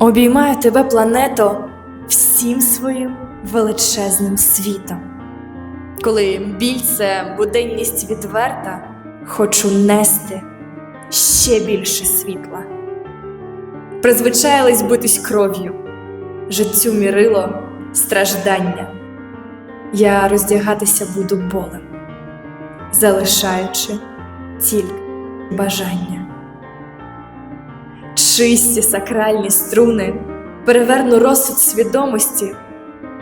Обіймаю тебе, плането, всім своїм величезним світом. Коли біль це буденність відверта, хочу нести ще більше світла. Призвичаїлись битись кров'ю, життю мірило страждання. Я роздягатися буду болем, залишаючи тільки бажання. Чисті сакральні струни, переверну розсуд свідомості,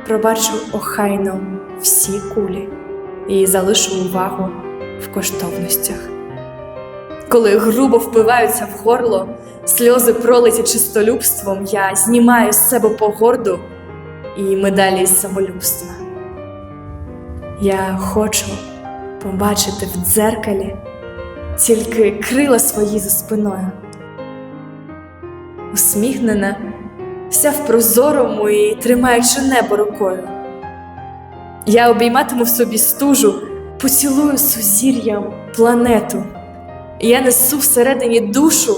пробачу охайно всі кулі і залишу увагу в коштовностях. Коли грубо впиваються в горло, сльози пролиті чистолюбством, я знімаю з себе погорду і медалі з самолюбства. Я хочу побачити в дзеркалі тільки крила свої за спиною. Усміхнена, вся в прозорому і тримаючи небо рукою. Я обійматиму в собі стужу, поцілую сузір'ям планету. Я несу всередині душу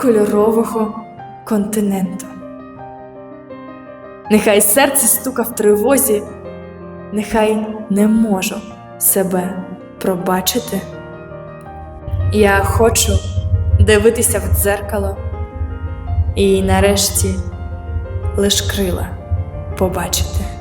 кольорового континенту. Нехай серце стука в тривозі, нехай не можу себе пробачити. Я хочу дивитися в дзеркало і нарешті лиш крила побачити.